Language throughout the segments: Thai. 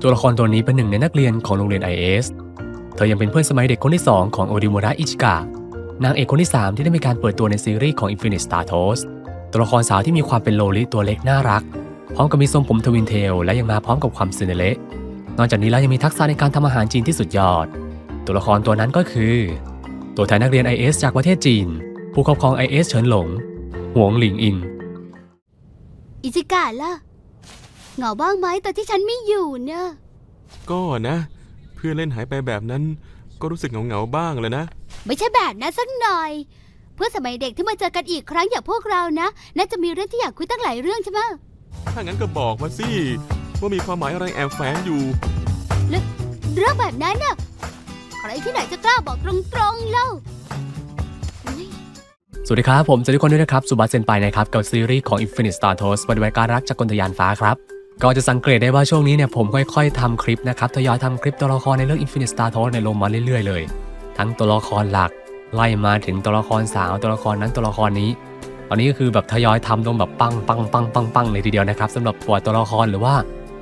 ตัวละครตัวนี้เป็นหนึ่งในนักเรียนของโรงเรียน IS เธอยังเป็นเพื่อนสมัยเด็กคนที่ 2 ของโอริมูระอิชิกะนางเอกคนที่ 3 ที่ได้มีการเปิดตัวในซีรีส์ของ Infinite Star Toast ตัวละครสาวที่มีความเป็นโลลิตัวเล็กน่ารัก พร้อมกับมีทรงผมทวินเทล และยังมาพร้อมกับความซินเนเละนอกจากนี้แล้วยังมีทักษะในการทำอาหารจีนที่สุดยอด ตัวละครตัวนั้นก็คือ ตัวแทนนักเรียน IS จากประเทศจีน ผู้ครอบครอง IS เฉินหลง หวงหลิงอิงอิจิกะล่ะ เหงาบ้างไหมตอนที่ฉันไม่อยู่เนอะก็นะ เพื่อนเล่นหายไปแบบนั้น ก็รู้สึกเหงาๆบ้างเลยนะ ไม่ใช่แบบนั้นสักหน่อย เพื่อนสมัยเด็กที่มาเจอกันอีกครั้งอย่างพวกเรานะน่าจะมีเรื่องที่อยากคุยตั้งหลายเรื่องใช่ไหมถ้างั้นก็บอกมาสิว่ามีความหมายอะไรแอบแฝงอยู่ เรื่องแบบนั้นน่ะใครที่ไหนจะกล้าบอกตรงๆเล่าเฮ้ยสวัสดีครับ ผมจะทุกคนด้วยนะครับ สุบัสเซนไปนะครับ กับซีรีส์ของ Infinite Star Toast ปฏิบัติการรักจากกลทยานฟ้าครับ ก็จะสังเกตได้ว่าช่วงนี้เนี่ยผมค่อยๆทำคลิปนะครับทยอยทำคลิปตัวละครในเรื่อง Infinite Star Toast ในลงมาเรื่อยๆเลย ทั้งตัวละครหลักไล่มาถึงตัวละครสาวตัวละครนั้นตัวละครนี้ ตอนนี้ก็คือแบบทยอยทำลงแบบปังปังปังปังปังเลยทีเดียวนะครับสำหรับปวดตัวละครหรือว่า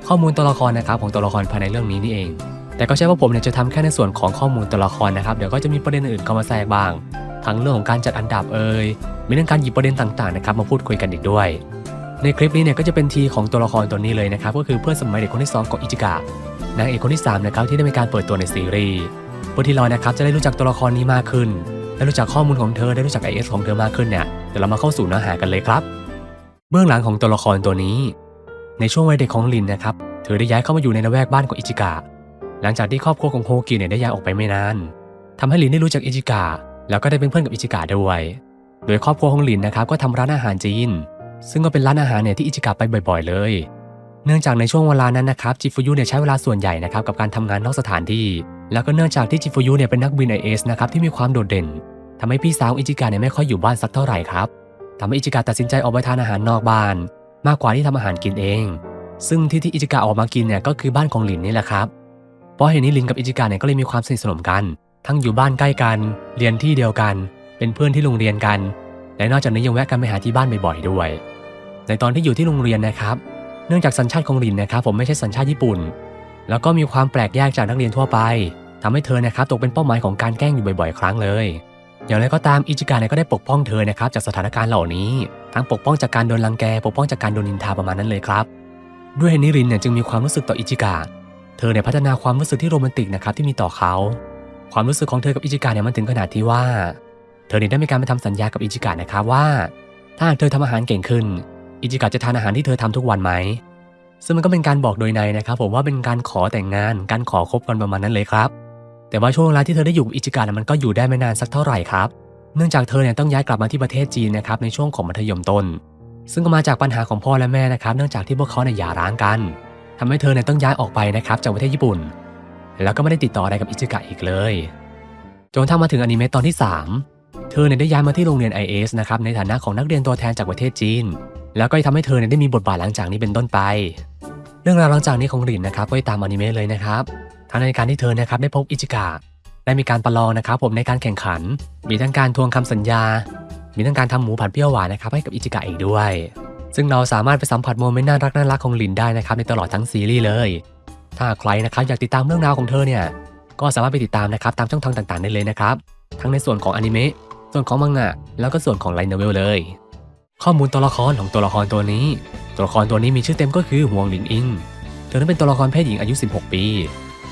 ข้อมูลตัวละครนะครับของตัวละครภายในเรื่องนี้นี่เอง แต่ก็ใช่ว่าผมเนี่ยจะทำแค่ในส่วนของข้อมูลตัวละครนะครับเดี๋ยวก็จะมีประเด็นอื่นเข้ามาแทรกบ้าง ทั้งเรื่องของการจัดอันดับเอ่ยมีเรื่องการหยิบประเด็นต่างๆนะครับมาพูดคุยกันอีกด้วย ในคลิปนี้เนี่ยก็จะเป็นทีของตัวละครตัวนี้เลยนะครับก็คือเพื่อนสมัยเด็กคนที่ 2 ของอิจิกะนางเอกคนที่3นะครับที่ได้มีการเปิดตัวในซีรีส์เพื่อที่เรานะครับจะได้รู้จักตัวละครนี้มากขึ้น ได้รู้จักข้อมูลของเธอได้รู้จัก IS ของเธอมากขึ้นเนี่ยเดี๋ยวเรามาเข้าสู่เนื้อหากันเลยครับ เบื้องหลังของตัวละครตัวนี้ ในช่วงวัยเด็กของลินนะครับเธอได้ย้ายเข้ามาอยู่ในละแวกบ้านของอิจิกะหลังจากที่ครอบครัวของโฮกิเนี่ยได้ย้ายออกไปไม่นานทำให้ลินได้รู้จักอิจิกะแล้วก็ได้เป็นเพื่อนกับอิจิกะด้วย โดยครอบครัวของลินนะครับก็ทำร้านอาหารจีน ซึ่งก็เป็นร้านอาหารเนี่ยที่อิจิกะไปบ่อยๆ เลย เนื่องจากในช่วงเวลานั้นนะครับจิฟุยุเนี่ยใช้เวลาส่วนใหญ่นะครับกับการทำงานนอกสถานที่ แล้วก็เนื่องจากที่จิฟุยุเนี่ยเป็นนักบินไอเอสนะครับที่มีความโดดเด่นทำให้พี่สาวอิจิกะเนี่ยไม่ค่อยอยู่บ้านสักเท่าไหร่ครับทำให้อิจิกะตัดสินใจออกไปทานอาหารนอกบ้าน มากกว่าที่ทำอาหารกินเอง ซึ่งที่ที่อิจิกะออกมากินเนี่ยก็คือบ้านของหลินนี่แหละครับเพราะเหตุนี้หลินกับอิจิกะเนี่ยก็เลยมีความสนิทสนมกัน ทั้งอยู่บ้านใกล้กัน เรียนที่เดียวกัน เป็นเพื่อนที่โรงเรียนกัน และนอกจากนี้ยังแวะกันไปหาที่บ้านบ่อยๆด้วย ในตอนที่อยู่ที่โรงเรียนนะครับ เนื่องจากสัญชาติของลินนะครับ ผมไม่ใช่สัญชาติญี่ปุ่น แล้วก็มีความแปลกแยกจากนักเรียนทั่วไปทำให้เธอนะครับตกเป็นเป้าหมายของการแกล้งอยู่บ่อยๆ ครั้งเลย อย่างไรก็ตามอิจิกะเนี่ยก็ได้ปกป้องเธอนะครับจากสถานการณ์เหล่านี้ ทั้งปกป้องจากการโดนรังแก ปกป้องจากการโดนนินทาประมาณนั้นเลยครับ ด้วยเหตุนี้รินเนี่ยจึงมีความรู้สึกต่ออิจิกะเธอเนี่ยพัฒนาความรู้สึกที่โรแมนติกนะครับที่มีต่อเขา ความรู้สึกของเธอกับอิจิกะเนี่ยมันถึงขนาดที่ว่า เธอเนี่ยได้มีการไปทำสัญญากับอิจิกะนะครับว่า ถ้าหากเธอทำอาหารเก่งขึ้น อิจิกะจะทานอาหารที่เธอทำทุกวันไหม ซึ่งมันก็เป็นการบอกโดยในนะครับผมว่าเป็นการขอแต่งงาน การขอคบกันประมาณนั้นเลยครับ แต่ว่าช่วงเวลาที่เธอได้อยู่อิจิกะมันก็อยู่ได้ไม่นานสักเท่าไหร่ครับ เนื่องจากเธอเนี่ยต้องย้ายกลับมาที่ประเทศจีนนะครับในช่วงของมัธยมต้น ซึ่งก็มาจากปัญหาของพ่อและแม่นะครับ เนื่องจากที่พวกเขาเนี่ยหย่าร้างกันทำให้เธอเนี่ยต้องย้ายออกไปนะครับจากประเทศญี่ปุ่น แล้วก็ไม่ได้ติดต่ออะไรกับอิจิกะอีกเลย จนทั่งมาถึงอนิเมะตอนที่ 3 เธอเนี่ยได้ย้ายมาที่โรงเรียน IS นะครับในฐานะของนักเรียนตัวแทนจากประเทศจีน แล้วก็ทำให้เธอเนี่ยได้มีบทบาทหลังจากนี้เป็นต้นไป เรื่องราวหลังจากนี้ของรินนะครับก็ตามอนิเมะเลยนะครับทั้งในการที่เธอนะครับได้พบอิจิกะได้มีการประลองนะครับผมในการแข่งขัน มีทั้งการทวงคำสัญญา มีทั้งการทำหมูผัดเปรี้ยวหวานนะครับให้กับอิจิกะอีกด้วย ซึ่งเราสามารถไปสัมผัสโมเมนต์น่ารักน่ารักของหลินได้นะครับในตลอดทั้งซีรีส์เลย ถ้าใครนะครับอยากติดตามเรื่องราวของเธอเนี่ยก็สามารถไปติดตามนะครับตามช่องทางต่างๆได้เลยนะครับทั้งในส่วนของอนิเมะ ส่วนของมังงะแล้วก็ส่วนของไลน์โนเวลเลย ข้อมูลตัวละครของตัวละครตัวนี้ ตัวละครตัวนี้มีชื่อเต็มก็คือหวงหลิงอิง เธอนั้นเป็นตัวละครเพศหญิงอายุ 16 ปี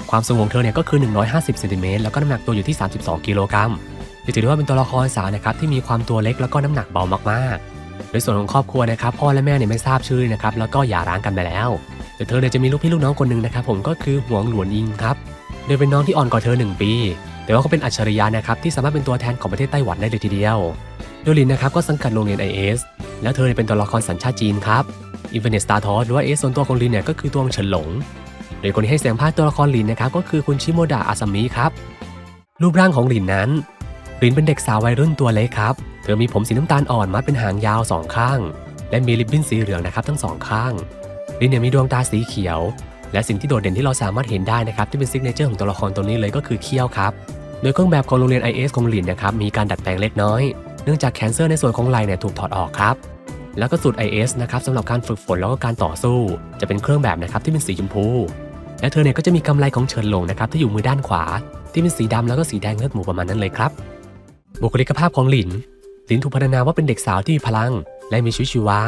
ความสูงของเธอเนี่ยก็คือ 150เซนติเมตรแล้วก็น้ำหนักตัวอยู่ที่ 32 กิโลกรัมถือได้ว่าเป็นตัวละครสาวนะครับที่มีความตัวเล็กแล้วก็น้ำหนักเบามากๆโดยส่วนของครอบครัวนะครับพ่อและแม่เนี่ยไม่ทราบชื่อนะครับแล้วก็หย่าร้างกันไปแล้ว แต่เธอเนี่ยจะมีลูกพี่ลูกน้องคนหนึ่งนะครับผมก็คือหวงหลวนอิงครับโดยเป็นน้องที่อ่อนกว่าเธอ 1 ปี แต่ว่าเขาเป็นอัจฉริยะนะครับที่สามารถเป็นตัวแทนของประเทศไต้หวันได้เลยทีเดียว โดลินนะครับก็สังกัดโรงเรียน IS แล้วเธอเนี่ยเป็นตัวละครสัญชาติจีนครับ Infinite Star t o s หรือว่าเอสส่วนตัวของลินเนี่ยก็คือตัวเฉินหลง โดยคนที่ให้เสียงพากย์ตัวละครลินนะครับก็คือคุณชิโมดะอาซามิครับรูปร่างของลินนั้นลินเป็นเด็กสาววัยรุ่นตัวเล็กครับ เธอมีผมสีน้ำตาลอ่อนมัดเป็นหางยาวสองข้าง และมีริบบิ้นสีเหลืองนะครับทั้งสองข้างลินเนี่ยมีดวงตาสีเขียว และสิ่งที่โดดเด่นที่เราสามารถเห็นได้นะครับที่เป็นซิกเนเจอร์ของตัวละครตัวนี้เลยก็คือเขี้ยวครับ ดยเครื่องแบบของโรงเรียน IS ของลินนะครับมีการดัดแปลงเล็กน้อย เนื่องจากแขนเสื้อในส่วนของไหล่เนี่ยถูกถอดออกครับ แล้วก็สูตร IS นะครับสำหรับการฝึกฝนแล้วก็การต่อสู้ จะเป็นเครื่องแบบนะครับที่เป็นสีชมพู และเธอเนี่ยก็จะมีกำไลของเฉินหลงนะครับที่อยู่มือด้านขวา ที่เป็นสีดำแล้วก็สีแดงเลือดหมูประมาณนั้นเลยครับ บุคลิกภาพของหลินหลินถูกพัฒนาว่าเป็นเด็กสาวที่มีพลัง และมีชีวิตชีวา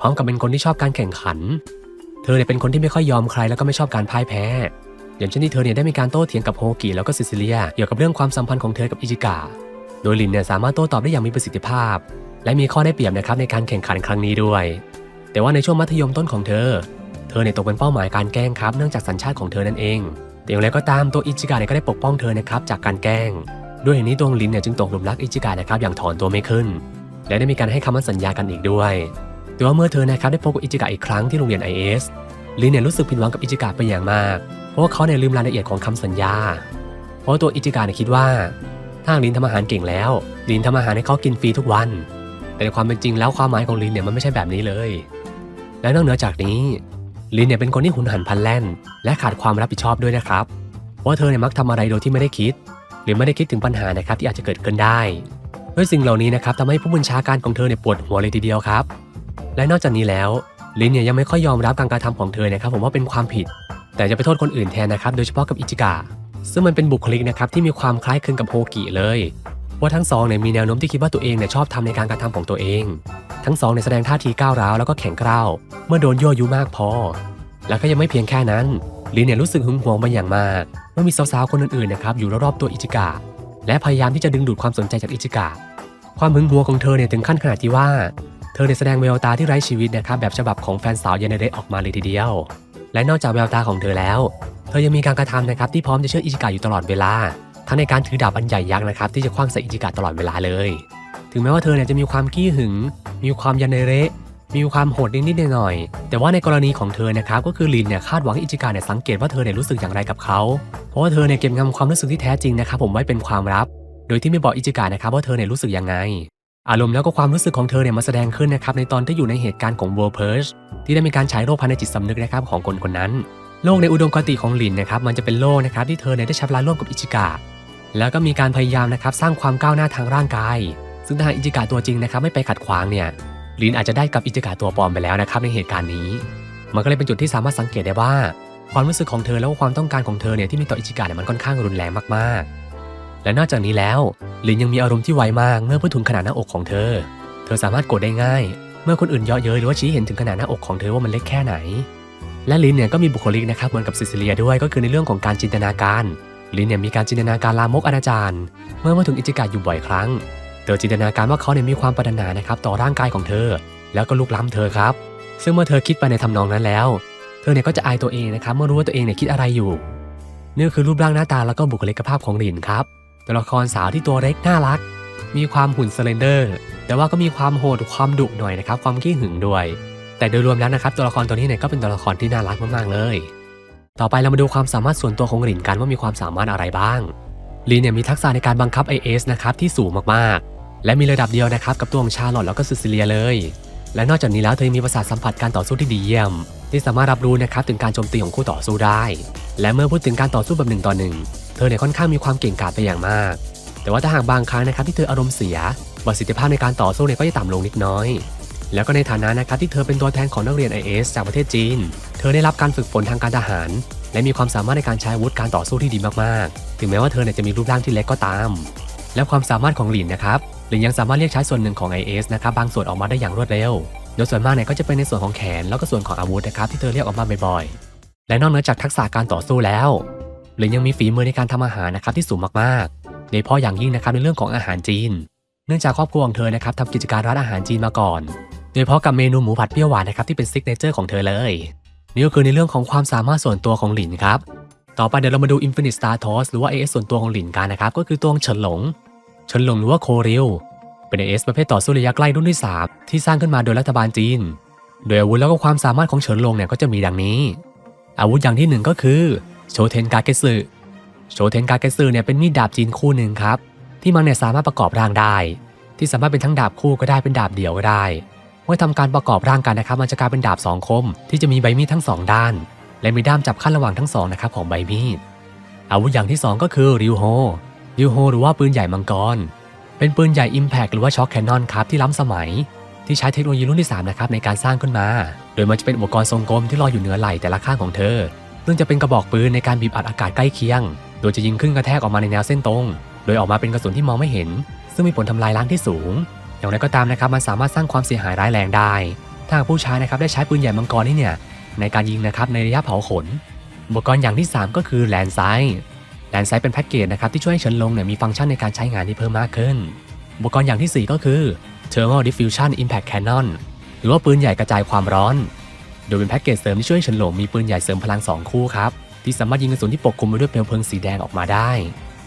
พร้อมกับเป็นคนที่ชอบการแข่งขัน เธอเนี่ยเป็นคนที่ไม่ค่อยยอมใครแล้วก็ไม่ชอบการพ่ายแพ้ อย่างเช่นที่เธอเนี่ยได้มีการโต้เถียงกับโฮกิแล้วก็ซิซิเลียเกี่ยวกับเรื่องความสัมพันธ์ของเธอกับอิจิกะ โดยลินเนี่ยสามารถโต้ตอบได้อย่างมีประสิทธิภาพ และมีข้อได้เปรียบนะครับในการแข่งขันครั้งนี้ด้วย แต่ว่าในช่วงมัธยมต้นของเธอ เธอเนี่ยตกเป็นเป้าหมายการแกล้งครับเนื่องจากสัญชาติของเธอนั่นเองแต่อย่างไรก็ตามตัวอิจิกะเนี่ยก็ได้ปกป้องเธอนะครับจากการแกล้ง ด้วยเหตุนี้ตัวงลินเนี่ยจึงตกหลุมรักอิจิกะนะครับอย่างถอนตัวไม่ขึ้น และได้มีการให้คำมั่นสัญญากันอีกด้วยแต่ว่าเมื่อเธอนะครับได้พบกับอิจิกะอีกครั้งที่โรงเรียน IS ลินเนี่ยรู้สึกผิดหวังกับอิจิกะเป็นอย่างมาก ราะว่าเขาเนี่ยลืมรายละเอียดของคำสัญญา เพราะตัวอิจิกะเนี่ยคิดว่าถ้าลินทำอาหารเก่งแล้ว ลินทำอาหารให้เขากินฟรีทุกวัน แต่ในความเป็นจริงแล้วความหมายของลินเนี่ยมันไม่ใช่แบบนี้เลย และนอกเหนือจากนี้ลินเนี่ยเป็นคนที่หุนหันพลันแล่น และขาดความรับผิดชอบด้วยนะครับ เพราะว่าเธอเนี่ยมักทำอะไรโดยที่ไม่ได้คิด หรือไม่ได้คิดถึงปัญหานะครับที่อาจจะเกิดขึ้นได้ด้วยสิ่งเหล่านี้นะครับทำให้ผู้บัญชาการของเธอเนี่ยปวดหัวเลยทีเดียวครับ และนอกจากนี้แล้วลินเนี่ยยังไม่ค่อยยอมรับการกระทำของเธอนะครับผมว่าเป็นความผิด แต่จะไปโทษคนอื่นแทนนะครับ โดยเฉพาะกับอิจิกะซึ่งมันเป็นบุคลิกนะครับที่มีความคล้ายคลึงกับโฮกิเลย ว่าทั้งสองเนี่ยมีแนวโน้มที่คิดว่าตัวเองเนี่ยชอบทำในการกระทำของตัวเอง ทั้งสองเนี่ยแสดงท่าทีก้าวร้าวแล้วก็แข็งกร้าวเมื่อโดนยั่วยุมากพอ แล้วก็ยังไม่เพียงแค่นั้นลินเนี่ยรู้สึกหึงหวงเป็นอย่างมากเมื่อมีสาวๆคนอื่นๆนะครับอยู่รอบๆตัวอิจิกะและพยายามที่จะดึงดูดความสนใจจากอิจิกะความหึงหวงของเธอเนี่ยถึงขั้นขนาดที่ว่า เธอเนี่ยแสดงแววตาที่ไร้ชีวิตนะครับแบบฉบับของแฟนสาวยานเดออกมาเลยทีเดียว และนอกจากแววตาของเธอแล้ว เธอยังมีการกระทำนะครับที่พร้อมจะเชื่ออิจิกะอยู่ตลอดเวลา ทั้งในการถือดาบอันใหญ่ยักษ์นะครับที่จะคว้างใส่อิจิกะตลอดเวลาเลย ถึงแม้ว่าเธอเนี่ยจะมีความขี้หึง มีความยาเนเระมีความโหดนิดๆหน่อยๆแต่ว่าในกรณีของเธอนะครับก็คือลินเนี่ยคาดหวังอิจิกะเนี่ยสังเกตว่าเธอเนี่ยรู้สึกอย่างไรกับเขา เพราะว่าเธอเนี่ยเก็บงำความรู้สึกที่แท้จริงนะครับผมไว้เป็นความลับ โดยที่ไม่บอกอิจิกะนะครับว่าเธอเนี่ยรู้สึกยังไง อารมณ์แล้วก็ความรู้สึกของเธอเนี่ยมาแสดงขึ้นนะครับในตอนที่อยู่ในเหตุการณ์ของ World Purge ที่ได้มีการฉายโรคภายในจิตสำนึกนะครับของคนคนนั้น โลกในอุดมคติของหลินนะครับมันจะเป็นโลกนะครับที่เธอเนี่ยได้ใช้เวลาร่วมกับอิจิกะแล้วก็มีการพยายามนะครับสร้างความก้าวหน้าทางร่างกาย ซึ่งถ้าอิจิกะตัวจริงนะครับไม่ไปขัดขวางเนี่ยลินอาจจะได้กับอิจิกะตัวปลอมไปแล้วนะครับในเหตุการณ์นี้ มันก็เลยเป็นจุดที่สามารถสังเกตได้ว่า ความรู้สึกของเธอแล้วก็ความต้องการของเธอเนี่ยที่มีต่ออิจิกะเนี่ยมันค่อนข้างรุนแรงมากๆ และนอกจากนี้แล้วลินยังมีอารมณ์ที่ไวมากเมื่อพูดถึงขนาดหน้าอกของเธอ เธอสามารถกดได้ง่าย เมื่อคนอื่นเยาะเย้ยหรือว่าชี้เห็นถึงขนาดหน้าอกของเธอว่ามันเล็กแค่ไหน และลินเนี่ยก็มีบุคลิกนะครับเหมือนกับซิซิเลียด้วยก็คือในเรื่องของการจินตนาการ ลินเนี่ยมีการจินตนาการลามกอนาจารเมื่อมาถึงอิจิกะอยู่บ่อยครั้ง เธอจินตนาการว่าเขาเนี่ยมีความปรารถนานะครับต่อร่างกายของเธอ แล้วก็ลุกล้ำเธอครับ ซึ่งเมื่อเธอคิดไปในทำนองนั้นแล้ว เธอเนี่ยก็จะอายตัวเองนะครับเมื่อรู้ว่าตัวเองเนี่ยคิดอะไรอยู่นี่คือรูปร่างหน้าตาแล้วก็บุคลิกภาพของลินครับ ตัวละครสาวที่ตัวเล็กน่ารัก มีความหุ่นสเลนเดอร์ แต่ว่าก็มีความโหดความดุหน่อยนะครับ ความขี้หึงด้วย แต่โดยรวมแล้วนะครับตัวละครตัวนี้เนี่ยก็เป็นตัวละครที่น่ารักมากๆเลย ต่อไปเรามาดูความสามารถส่วนตัวของหลินกันว่ามีความสามารถอะไรบ้างลินเนี่ยมีทักษะในการบังคับ IS นะครับที่สูงมากๆ และมีระดับเดียวนะครับกับตัวของชาร์ลอตแล้วก็ซิซิเลียเลย และนอกจากนี้แล้วเธอยังมีประสาทสัมผัสการต่อสู้ที่ดีเยี่ยม ที่สามารถรับรู้นะครับถึงการโจมตีของคู่ต่อสู้ได้ และเมื่อพูดถึงการต่อสู้แบบหนึ่งต่อหนึ่งเธอเนี่ยค่อนข้างมีความเก่งกาจไปอย่างมาก แต่ว่าถ้าหากบางครั้งนะครับที่เธออารมณ์เสียประสิทธิภาพในการต่อสู้เนี่ยก็จะต่ำลงนิดน้อย แล้วก็ในฐานะนะครับที่เธอเป็นตัวแทนของนักเรียน IS จากประเทศจีน เธอได้รับการฝึกฝนทางการทหาร และมีความสามารถในการใช้อาวุธการต่อสู้ที่ดีมากๆ ถึงแม้ว่าเธอเนี่ยจะมีรูปร่างที่เล็กก็ตาม และความสามารถของหลินนะครับหลินยังสามารถเรียกใช้ส่วนหนึ่งของ IS นะครับบางส่วนออกมาได้อย่างรวดเร็ว โดยส่วนมากเนี่ยก็จะเป็นในส่วนของแขนแล้วก็ส่วนของอาวุธนะครับที่เธอเรียกออกมาบ่อยๆ และนอกเหนือจากทักษะการต่อสู้แล้วหลินยังมีฝีมือในการทำอาหารนะครับที่สูงมากๆโดยเฉพาะอย่างยิ่งนะครับในเรื่องของอาหารจีน เนื่องจากครอบครัวของเธอนะครับทำกิจการร้านอาหารจีนมาก่อน โดยเฉพาะกับเมนูหมูผัดเปรี้ยวหวานนะครับที่เป็นซิกเนเจอร์ของเธอเลยนี่ก็คือในเรื่องของความสามารถส่วนตัวของหลินครับต่อไปเดี๋ยวเรามาดู Infinite Star Toss หรือว่า AS ส่วนตัวของหลินกันนะครับก็คือตัวงเฉินหลงเฉินหลงหรือว่าโคริว เป็น AS ประเภทต่อสู้ระยะใกล้รุ่นที่ 3 ที่สร้างขึ้นมาโดยรัฐบาลจีน โดยอาวุธแล้วก็ความสามารถของเฉินหลงเนี่ยก็จะมีดังนี้ อาวุธอย่างที่หนึ่งก็คือโชเทนกาเกสึโชเทนกาเกสึเนี่ยเป็นมีดดาบจีนคู่หนึ่งครับ ที่มันเนี่ยสามารถประกอบร่างได้ ที่สามารถเป็นทั้งดาบคู่ก็ได้เป็นดาบเดี่ยวก็ได้ เมื่อทำการประกอบร่างกันนะครับมันจะกลายเป็นดาบสองคม ที่จะมีใบมีดทั้งสองด้าน และมีด้ามจับขั้นระหว่างทั้งสองนะครับของใบมีดอาวุธอย่างที่ 2 ก็คือริวโฮริวโฮหรือว่าปืนใหญ่มังกร เป็นปืนใหญ่ Impact หรือว่าช็อคแคนนอนครับที่ล้ำสมัย ที่ใช้เทคโนโลยีรุ่นที่3นะครับในการสร้างขึ้นมา โดยมันจะเป็นอุปกรณ์ทรงกลมที่ลอยอยู่เหนือไหล่แต่ละข้างของเธอ ซึ่งจะเป็นกระบอกปืนในการบีบอัดอากาศใกล้เคียง โดยจะยิงขึ้นกระแทกออกมาในแนวเส้นตรง โดยออกมาเป็นกระสุนที่มองไม่เห็น ซึ่งมีผลทำลายล้างที่สูง อย่างไรก็ตามนะครับมันสามารถสร้างความเสียหายร้ายแรงได้ ถ้าผู้ใช้นะครับได้ใช้ปืนใหญ่มังกรนี่เนี่ยในการยิงนะครับในระยะเผาขน อุปกรณ์อย่างที่ 3 ก็คือแลนไซ แลนไซด์เป็นแพ็กเกจนะครับที่ช่วยให้เฉินลงเนี่ยมีฟังก์ชันในการใช้งานที่เพิ่มมากขึ้น อุปกรณ์อย่างทีสี่ 4 ก็คือ Thermal Diffusion Impact Cannon หรือว่าปืนใหญ่กระจายความร้อน โดยเป็นแพ็กเกจเสริมที่ช่วยให้เฉินหลงมีปืนใหญ่เสริมพลัง 2 คู่ครับที่สามารถยิงกระสุนที่ปกคลุมไปด้วยเปลวเพลิงสีแดงออกมาได้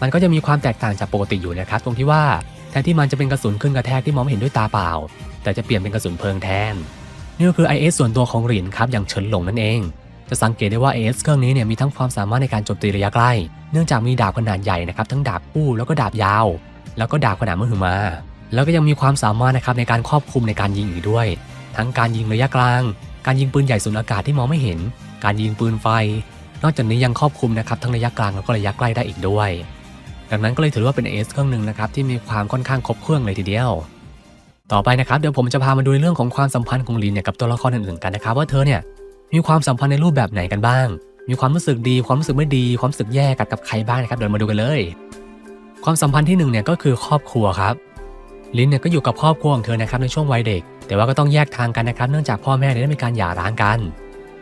มันก็จะมีความแตกต่างจากปกติอยู่นะครับตรงที่ว่าแทนที่มันจะเป็นกระสุนขึ้นกระแทกที่มองไม่เห็นด้วยตาเปล่า แต่จะเปลี่ยนเป็นกระสุนเพลิงแทนนี่ก็คือ IS ส่วนตัวของหลินครับอย่างเฉินหลงนั่นเอง จะสังเกตได้ว่า AS เครื่องนี้เนี่ยมีทั้งความสามารถในการโจมตีระยะใกล้ เนื่องจากมีดาบขนาดใหญ่นะครับทั้งดาบคู่แล้วก็ดาบยาว แล้วก็ดาบขนาดมหึมา แล้วก็ยังมีความสามารถนะครับในการครอบคลุมในการยิงอีกด้วย ทั้งการยิงระยะกลาง การยิงปืนใหญ่สูญอากาศที่มองไม่เห็น การยิงปืนไฟ นอกจากนี้ยังครอบคลุมนะครับทั้งระยะกลางแล้วก็ระยะใกล้ได้อีกด้วย ดังนั้นก็เลยถือว่าเป็น AS เครื่องหนึ่งนะครับที่มีความค่อนข้างครบเครื่องเลยทีเดียวต่อไปนะครับเดี๋ยวผมจะพามาดูเรื่องของความสัมพันธ์ของลินเนี่ยกับตัวละครอื่นๆกันนะครับว่าเธอเนี่ย มีความสัมพันธ์ในรูปแบบไหนกันบ้าง มีความรู้สึกดี ความรู้สึกไม่ดี ความรู้สึกแย่กับกับใครบ้างนะครับ เดี๋ยวมาดูกันเลย ความสัมพันธ์ที่หนึ่งเนี่ยก็คือครอบครัวครับ ลินเนี่ยก็อยู่กับครอบครัวของเธอนะครับในช่วงวัยเด็ก แต่ว่าก็ต้องแยกทางกันนะครับ เนื่องจากพ่อแม่ได้มีการหย่าร้างกัน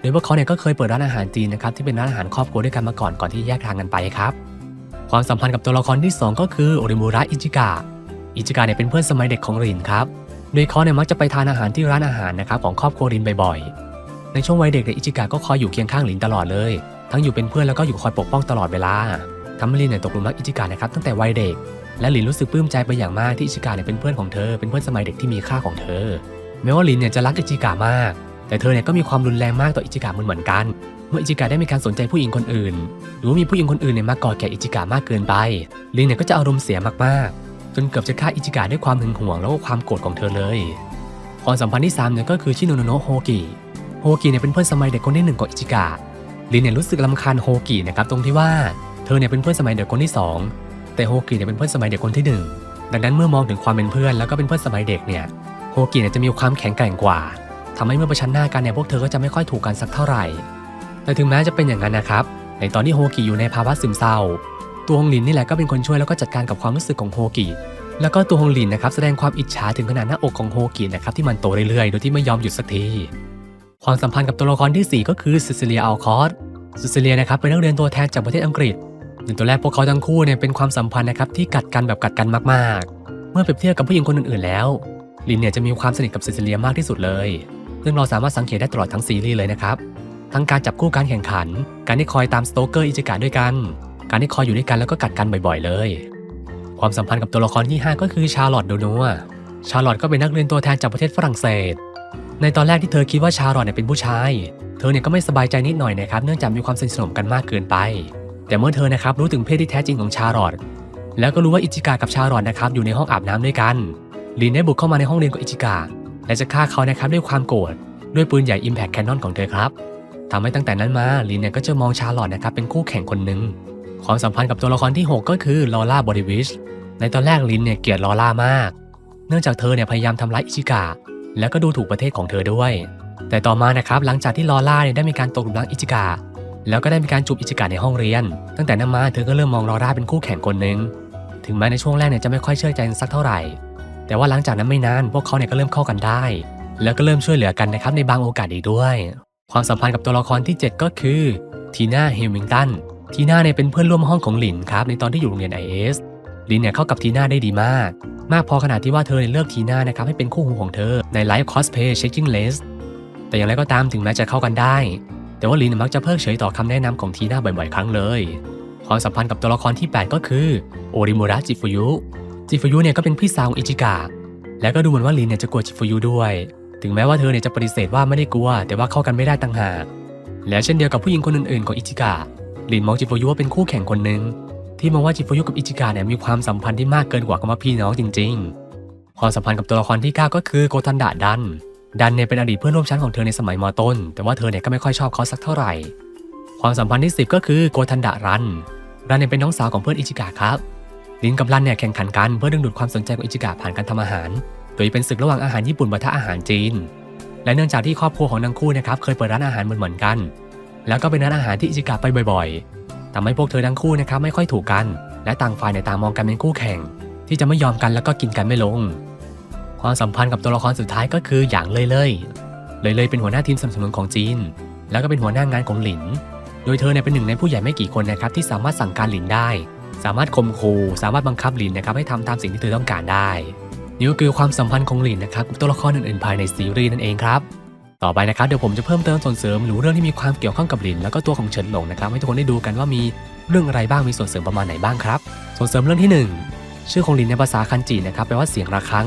โดยพวกเขาเนี่ยก็เคยเปิดร้านอาหารจีนนะครับที่เป็นร้านอาหารครอบครัวด้วยกันมาก่อนก่อนที่แยกทางกันไปครับ ความสัมพันธ์กับตัวละครที่สองก็คือโอริมูระอิจิกะ อิจิกะเนี่ยเป็นเพื่อนสมัยเด็กของลินครับ โดยเขาเนี่ยมักจะไปทานอาหารที่ร้านอาหารนะครับของครอบครัวลินบ่อยๆ ในช่วงวัยเด็กเนี่ยอิจิกะก็คอยอยู่เคียงข้างหลินตลอดเลย ทั้งอยู่เป็นเพื่อนแล้วก็อยู่คอยปกป้องตลอดเวลาทำให้ลินเนี่ยตกหลุมรักอิจิกะนะครับตั้งแต่วัยเด็ก และหลินรู้สึกปลื้มใจไปอย่างมากที่อิจิกะเนี่ยเป็นเพื่อนของเธอ เป็นเพื่อนสมัยเด็กที่มีค่าของเธอ แม้ว่าลินเนี่ยจะรักอิจิกะมาก แต่เธอเนี่ยก็มีความรุนแรงมากต่ออิจิกะเหมือนกัน เมื่ออิจิกะได้มีการสนใจผู้หญิงคนอื่น หรือว่ามีผู้หญิงคนอื่นเนี่ยมากอดแก่อิจิกะมากเกินไป ลินเนี่ยก็จะอารมณ์เสียมากๆ จนเกือบจะฆ่าอิจิกะด้วยความหึงหวงแล้วก็ความโกรธของเธอเลยความสัมพันธ์ที่3เนี่ยก็คือชิโนโนโฮกิ โฮกิเนี่ยเป็นเพื่อนสมัยเด็กคนที่หนึ่งของอิจิกะลินเนี่ยรู้สึกลำคาญโฮกินะครับตรงที่ว่าเธอเนี่ยเป็นเพื่อนสมัยเด็กคนที่สองแต่โฮกิเนี่ยเป็นเพื่อนสมัยเด็กคนที่หนึ่งดังนั้นเมื่อมองถึงความเป็นเพื่อนแล้วก็เป็นเพื่อนสมัยเด็กเนี่ยโฮกิเนี่ยจะมีความแข็งแกร่งกว่าทำให้เมื่อประชันหน้ากันเนี่ยพวกเธอก็จะไม่ค่อยถูกกันสักเท่าไหร่ แต่ถึงแม้จะเป็นอย่างนั้นนะครับในตอนที่โฮกิอยู่ในภาวะซึมเศร้า ตัวฮงหลินนี่แหละก็เป็นคนช่วยแล้วก็จัดการกับความรู้สึกของโฮกิแล้วก็ตัวฮงหลินนะครับแสดงความอิจฉาถึงขนาดหน้าอกของโฮกินะครับที่มันโตเรื่อยๆโดยที่ไม่ยอมหยุดสักที ความสัมพันธ์กับตัวละครที่ 4 ก็คือซิซิเลียอัลคอร์ซิซิเลียนะครับเป็นนักเรียนตัวแทนจากประเทศอังกฤษในตัวแรกพวกเขาทั้งคู่เนี่ยเป็นความสัมพันธ์นะครับที่กัดกันแบบกัดกันมากๆ เมื่อเปรียบเทียบกับผู้หญิงคนอื่นๆแล้วลินเนี่ยจะมีความสนิทกับซิซิเลียมากที่สุดเลย ซึ่งเราสามารถสังเกตได้ตลอดทั้งซีรีส์เลยนะครับ ทั้งการจับคู่การแข่งขัน การที่คอยตามสโตเกอร์อิจิกะด้วยกัน การที่คอยอยู่ด้วยกันแล้วก็กัดกันบ่อยๆ เลย ความสัมพันธ์กับตัวละครที่ 5 ก็คือชาร์ลอตต์โดนัวชาร์ลอตต์ก็เป็นนักเรียนตัวแทนจากประเทศฝรั่งเศส ในตอนแรกที่เธอคิดว่าชาร์ลอตต์เนี่ยเป็นผู้ชาย เธอเนี่ยก็ไม่สบายใจนิดหน่อยนะครับเนื่องจากมีความสนิทสนมกันมากเกินไป แต่เมื่อเธอนะครับรู้ถึงเพศที่แท้จริงของชาร์ลอตต์แล้วก็รู้ว่าอิจิกะกับชาร์ลอตต์นะครับอยู่ในห้องอาบน้ำด้วยกันลินได้บุกเข้ามาในห้องเรียนของอิจิกะและจะฆ่าเขานะครับด้วยความโกรธด้วยปืนใหญ่ Impact Cannon ของเธอครับทำให้ตั้งแต่นั้นมาลินเนี่ยก็จะมองชาร์ลอตต์นะครับเป็นคู่แข่งคนหนึ่งความสัมพันธ์กับตัวละครที่ 6 ก็คือลอร่าบอดิวิชในตอนแรกลินเนี่ยเกลียดลอร่ามาก เนื่องจากเธอเนี่ยพยายามทำร้ายอิชิกะ แล้วก็ดูถูกประเทศของเธอด้วย แต่ต่อมานะครับหลังจากที่ลอร่าเนี่ยได้มีการตกหลุมรักอิชิกะแล้วก็ได้มีการจูบอิชิกะในห้องเรียน ตั้งแต่นั้นมาเธอก็เริ่มมองลอร่าเป็นคู่แข่งคนหนึ่งถึงแม้ในช่วงแรกเนี่ยจะไม่ค่อยเชื่อใจกันสักเท่าไหร่ แต่ว่าหลังจากนั้นไม่นานพวกเขาเนี่ยก็เริ่มเข้ากันได้ แล้วก็เริ่มช่วยเหลือกันนะครับในบางโอกาสอีกด้วย ความสัมพันธ์กับตัวละครที่ 7 ก็คือทีน่าเฮมิงตันทีน่าเนี่ยเป็นเพื่อนร่วมห้องของหลินครับในตอนที่อยู่โรงเรียน IS ลินเนี่ยเข้ากับทีน่าได้ดีมาก มากพอขนาดที่ว่าเธอเลือกทีน่านะครับให้เป็นคู่หูของเธอในไลฟ์คอสเพย์เช็คกิ้งเลสแต่อย่างไรก็ตามถึงแม้จะเข้ากันได้ แต่ว่าลินมักจะเพิกเฉยต่อคำแนะนำของทีน่าบ่อยๆ ครั้งเลย ความสัมพันธ์กับตัวละครที่ 8 ก็คือโอริมูระจิฟุยุจิฟุยุเนี่ยก็เป็นพี่สาวของอิจิกะและก็ดูเหมือนว่าลินเนี่ยจะกลัวจิฟุยุด้วย ถึงแม้ว่าเธอเนี่ยจะปฏิเสธว่าไม่ได้กลัว แต่ว่าเข้ากันไม่ได้ต่างหากแล้วเช่นเดียวกับผู้หญิงคนอื่นๆของอิจิกะลินมองจิฟุยุว่าเป็นคู่แข่งคนหนึ่ง ที่มองว่าจิฟุยุกับอิจิกะเนี่ยมีความสัมพันธ์ที่มากเกินกว่าคำว่าพี่น้องจริง ๆ ความสัมพันธ์กับตัวละครที่ 9 ก็คือโกทันดะดัน ดันเนี่ยเป็นอดีตเพื่อนร่วมชั้นของเธอในสมัยมต้น แต่ว่าเธอเนี่ยก็ไม่ค่อยชอบเขาสักเท่าไหร่ ความสัมพันธ์ที่ 10 ก็คือโกทันดะรัน รันเนี่ยเป็นน้องสาวของเพื่อนอิจิกะครับ ลินกับรันเนี่ยแข่งขันกันเพื่อดึงดูดความสนใจของอิจิกะผ่านการทำอาหาร โดยเป็นศึกระหว่างอาหารญี่ปุ่นปะทะอาหารจีน และเนื่องจากที่ครอบครัวของทั้งคู่นะครับเคยเปิดร้านอาหารเหมือนๆกัน แล้วก็เป็นร้านอาหารที่อิจิกะไปบ่อยๆ ทำให้พวกเธอทั้งคู่นะครับไม่ค่อยถูกกัน และต่างฝ่ายในต่างมองกันเป็นคู่แข่ง ที่จะไม่ยอมกันแล้วก็กินกันไม่ลง ความสัมพันธ์กับตัวละครสุดท้ายก็คืออย่างเลยเลยเลยเลยเป็นหัวหน้าทีมสนับสนุนของจีน แล้วก็เป็นหัวหน้างานของหลิน โดยเธอเนี่ยเป็นหนึ่งในผู้ใหญ่ไม่กี่คนนะครับที่สามารถสั่งการหลินได้ สามารถข่มขู่สามารถบังคับหลินนะครับให้ทำตามสิ่งที่เธอต้องการได้นี่ก็คือความสัมพันธ์ของหลินนะครับกับตัวละครอื่นๆภายในซีรีส์นั่นเองครับ ต่อไปนะครับเดี๋ยวผมจะเพิ่มเติมส่วนเสริมหรือเรื่องที่มีความเกี่ยวข้องกับหลินแล้วก็ตัวของเฉินหลงนะครับให้ทุกคนได้ดูกันว่ามีเรื่องอะไรบ้างมีส่วนเสริมประมาณไหนบ้างครับส่วนเสริมเรื่องที่หนึ่งชื่อของหลินในภาษาคันจินะครับแปลว่าเสียงระฆัง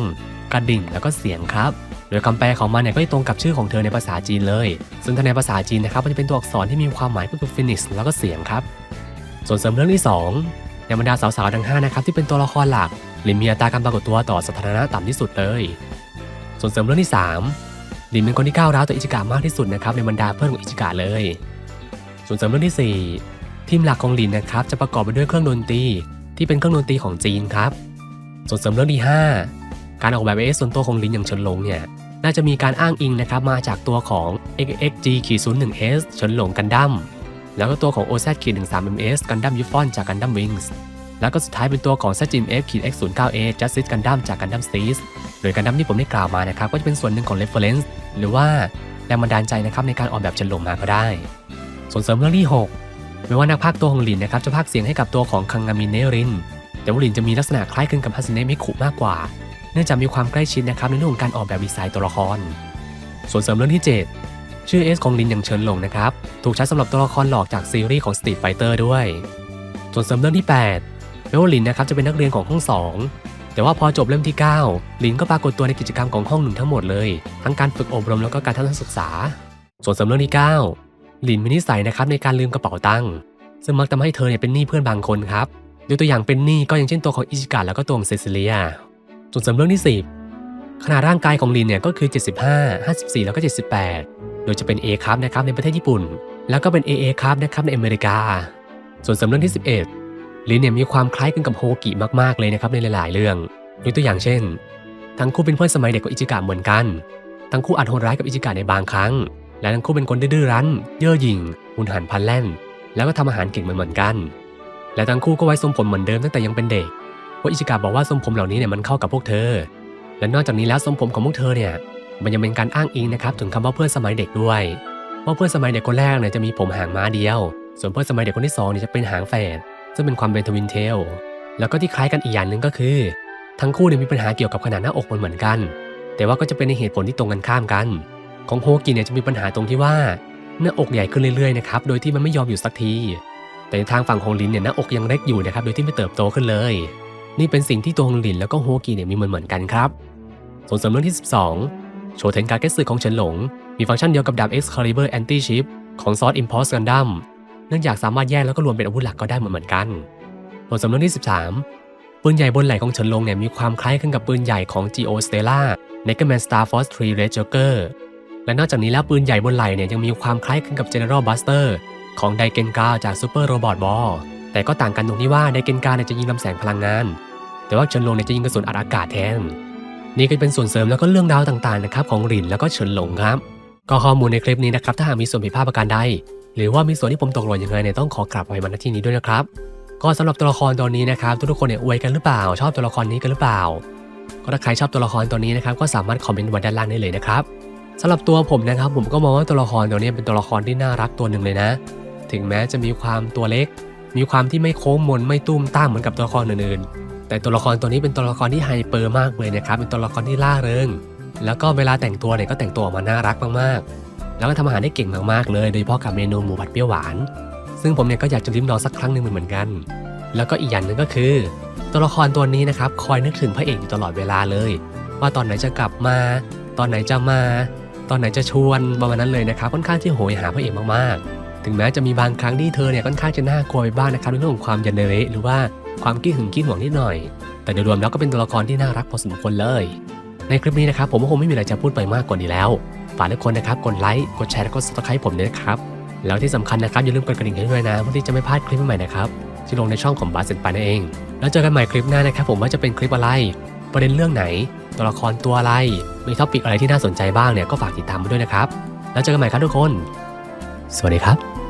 กระดิ่งแล้วก็เสียงครับโดยคำแปลของมันเนี่ยก็จะตรงกับชื่อของเธอในภาษาจีนเลย ซึ่งถ้าในภาษาจีนนะครับมันจะเป็นตัวอักษรที่มีความหมายก็คือฟินิชแล้วก็เสียงครับ ส่วนเสริมเรื่องที่ 2 ในบรรดาสาวๆทั้ง5นะครับที่เป็นตัวละครหลักหลินมีอัตราการปรากฏตัวต่อสถานะต่ำที่สุดเลย ส่วนเสริมเรื่องที่ 3 ลินเป็นคนที่ก้าวร้าวต่ออิจิกะมากที่สุดนะครับในบรรดาเพื่อนของอิจิกะเลย ส่วนเสริมเรื่องที่ 4 ทีมหลักของหลินนะครับจะประกอบไปด้วยเครื่องดนตรีที่เป็นเครื่องดนตรีของจีนครับ ส่วนเสริมเรื่องที่ 5 การออกแบบเอส่วนตัวของหลินอย่างเฉินหลงเนี่ยน่าจะมีการอ้างอิงนะครับมาจากตัวของ XXG-01S เฉินหลงกันดั้มแล้วก็ตัวของ OZ-13MS กันดั้มยูฟอนจากกันดั้มวิงส์ แล้วก็สุดท้ายเป็นตัวของ ZGM-F-X09A Justice Gundam จากกันดั้ม Steez โดยกันดั้มที่ผมได้กล่าวมานะครับ ก็จะเป็นส่วนหนึ่งของ reference หรือว่าแรงบันดาลใจนะครับในการออกแบบเฉินหลงมาก็ได้ ส่วนเสริมเรื่องที่6ไม่ว่านักพากตัวของหลินนะครับจะพากเสียงให้กับตัวของคังงามินเนริน แต่ว่าหลินจะมีลักษณะคล้ายคลึงกับฮัสเนะมิคุมากกว่า เนื่องจากมีความใกล้ชิดนะครับในเรื่องของการออกแบบดีไซน์ตัวละคร ส่วนเสริมเรื่องที่ 7 ชื่อเอสของลินอย่างเฉินหลงนะครับถูกใช้สำหรับตัวละครหลอกจากซีรีส์ของ Street Fighter ด้วย ส่วนเสริมเรื่องที่ 8 แม้ว่าลินนะครับจะเป็นนักเรียนของห้อง 2 แต่ว่าพอจบเล่มที่ 9 ลินก็ปรากฏตัวในกิจกรรมของห้องหนึ่งทั้งหมดเลย ทั้งการฝึกอบรมแล้วก็การทัศนศึกษา ส่วนสริมเรื่องที่9ลินมีนิสัยนะครับในการลืมกระเป๋าตังค์ซึ่งมักทำให้เธอเนี่ยเป็นหนี้เพื่อนบางคนครับยกตัวอย่างเป็นหนี้ก็อย่างเช่นตัวของอิจิกะแล้วก็ตัวของเซซิเลียส่วนสริมเรื่องที่ 10 ขนาดร่างกายของลินเนี่ยก็คือ 75 54 แล้วก็ 78 โดยจะเป็น A ครับนะครับในประเทศญี่ปุ่น แล้วก็เป็น AA ครับนะครับในอเมริกา ส่วนสริมเรื่องที่ 11 ลินเนี่ยมีความคล้ายคลึงกับโฮกิมากๆเลยนะครับในหลาย ๆ เรื่องยกตัวอย่างเช่น ทั้งคู่เป็นเพื่อนสมัยเด็กกับอิจิกะเหมือนกัน ทั้งคู่อาจโหดร้ายกับอิจิกะในบางครั้ง และทั้งคู่เป็นคนดื้อรั้น เย่อหยิ่งหุนหันพันแล่น แล้วก็ทำอาหารเก่งเหมือนกัน และทั้งคู่ก็ไว้ทรงผมเหมือนเดิมตั้งแต่ยังเป็นเด็กเพราะอิจิกะบอกว่าทรงผมเหล่านี้เนี่ยมันเข้ากับพวกเธอ และนอกจากนี้แล้วทรงผมของพวกเธอเนี่ยมันยังเป็นการอ้างอิงนะครับถึงคำว่าเพื่อนสมัยเด็กด้วยว่าเพื่อนสมัยเด็กคนแรกเนี่ยจะมีผมหางม้าเดียว ส่วนเพื่อนสมัยเด็กคนที่สองเนี่ยจะเป็นหางแฝด ซึ่งเป็นความเป็นทวินเทลแล้วก็ที่คล้ายกันอีกอย่างหนึ่งก็คือ ทั้งคู่เนี่ยมีปัญหาเกี่ยวกับขนาดหน้าอกเหมือนกัน แต่ว่าก็จะเป็นในเหตุผลที่ตรงกันข้ามกัน ของโฮกิเนี่ยจะมีปัญหาตรงที่ว่าหน้าอกใหญ่ขึ้นเรื่อยๆนะครับ โดยที่มันไม่ยอมอยู่สักที แต่ในทางฝั่งของลินเนี่ยหน้าอกยังเล็กอยู่นะครับ โดยที่ไม่เติบโตขึ้นเลย นี่เป็นสิ่งที่ตัวของลินแล้วก็โฮกิเนี่ยมีเหมือนเหมือนๆกันครับ ส่วนเสำเรื่องที่ 12 โชเทนการเกสึของเฉินหลง มีฟังก์ชันเดียวกับดาบ Excalibur Anti Chip ของ Sword Impulse Gundam นื่องจากสามารถแยกแล้วก็รวมเป็นอาวุธหลักก็ได้เหมือนกันส่วนเสริมเรื่องที่ 13 ปืนใหญ่บนไหล่ของเฉินหลงเนี่ยมีความคล้ายคลึงกับปืนใหญ่ของ Geo Stella n e c k e r Man Star Force 3 Red Joker และนอกจากนี้แล้วปืนใหญ่บนไหล่เนี่ยยังมีความคล้ายคลึงกับ General Buster ของไดเกนกาจาก Super Robot Ball แต่ก็ต่างกันตรงที่ว่าไดเกนกาเนี่ยจะยิงลำแสงพลังงาน แต่ว่าเฉินหลงเนี่ยจะยิงกระสุนอัดอากาศแทน นี่ก็เป็นส่วนเสริมแล้วก็เรื่องราวต่างๆนะครับของหลินแล้วก็เฉินหลงครับ ก็ข้อมูลในคลิปนี้นะครับถ้าหากมีส่วนผิดพลาดประการใด หรือว่ามีส่วนที่ผมตกหล่นยังไงเนี่ยต้องขอกลับไปมาณที่นี้ด้วยนะครับ ก็สำหรับตัวละครตัวนี้นะครับทุกๆคนเนี่ยอวยกันหรือเปล่า ชอบตัวละครนี้กันหรือเปล่า ก็ถ้าใครชอบตัวละครตัวนี้นะครับก็สามารถคอมเมนต์ไว้ด้านล่างได้เลยนะครับสำหรับตัวผมนะครับผมก็มองว่าตัวละครตัวนี้เป็นตัวละครที่น่ารักตัวหนึ่งเลยนะ ถึงแม้จะมีความตัวเล็ก มีความที่ไม่โค้งมนไม่ตุ้มต้ามเหมือนกับตัวละครอื่นๆ แต่ตัวละครตัวนี้เป็นตัวละครที่ไฮเปอร์มากเลยนะครับเป็นตัวละครที่ล่าเริงแล้วก็เวลาแต่งตัวเนี่ยก็แต่งตัวออกมาน่ารักมากๆ แล้วก็ทำอาหารได้เก่งมากๆเลยโดยเฉพาะกับเมนูหมูผัดเปรี้ยวหวาน ซึ่งผมเนี่ยก็อยากจะลิ้มลองสักครั้งหนึ่งเหมือนกัน แล้วก็อีกอย่างหนึ่งก็คือ ตัวละครตัวนี้นะครับคอยนึกถึงพระเอกอยู่ตลอดเวลาเลย ว่าตอนไหนจะกลับมา ตอนไหนจะมา ตอนไหนจะชวนประมาณนั้นเลยนะครับค่อนข้างที่โหยหาพระเอกมากๆ ถึงแม้จะมีบางครั้งที่เธอเนี่ยค่อนข้างจะน่ากลัวไปบ้างนะครับในเรื่องของความยันเดเระหรือว่าความขี้หึงขี้หวงนิดหน่อย แต่โดยรวมแล้วก็เป็นตัวละครที่น่ารักพอสมควรเลย ในคลิปนี้นะครับผมก็คงไม่มีอะไรจะพูดไปมากกว่านี้แล้ว ฝากทุกคนนะครับกดไลค์กดแชร์แล้วก็สมัครผมด้วยนะครับแล้วที่สำคัญนะครับอย่าลืมกดกระดิ่งให้ด้วยนะเพื่อที่จะไม่พลาดคลิปใหม่ๆนะครับที่ลงในช่องของบาสเซนไปนั่นเอง แล้วเจอกันใหม่คลิปหน้านะครับผมว่าจะเป็นคลิปอะไร ประเด็นเรื่องไหน ตัวละครตัวอะไร มีท็อปิกอะไรที่น่าสนใจบ้างเนี่ยก็ฝากติดตามมาด้วยนะครับ แล้วเจอกันใหม่ครับทุกคน สวัสดีครับ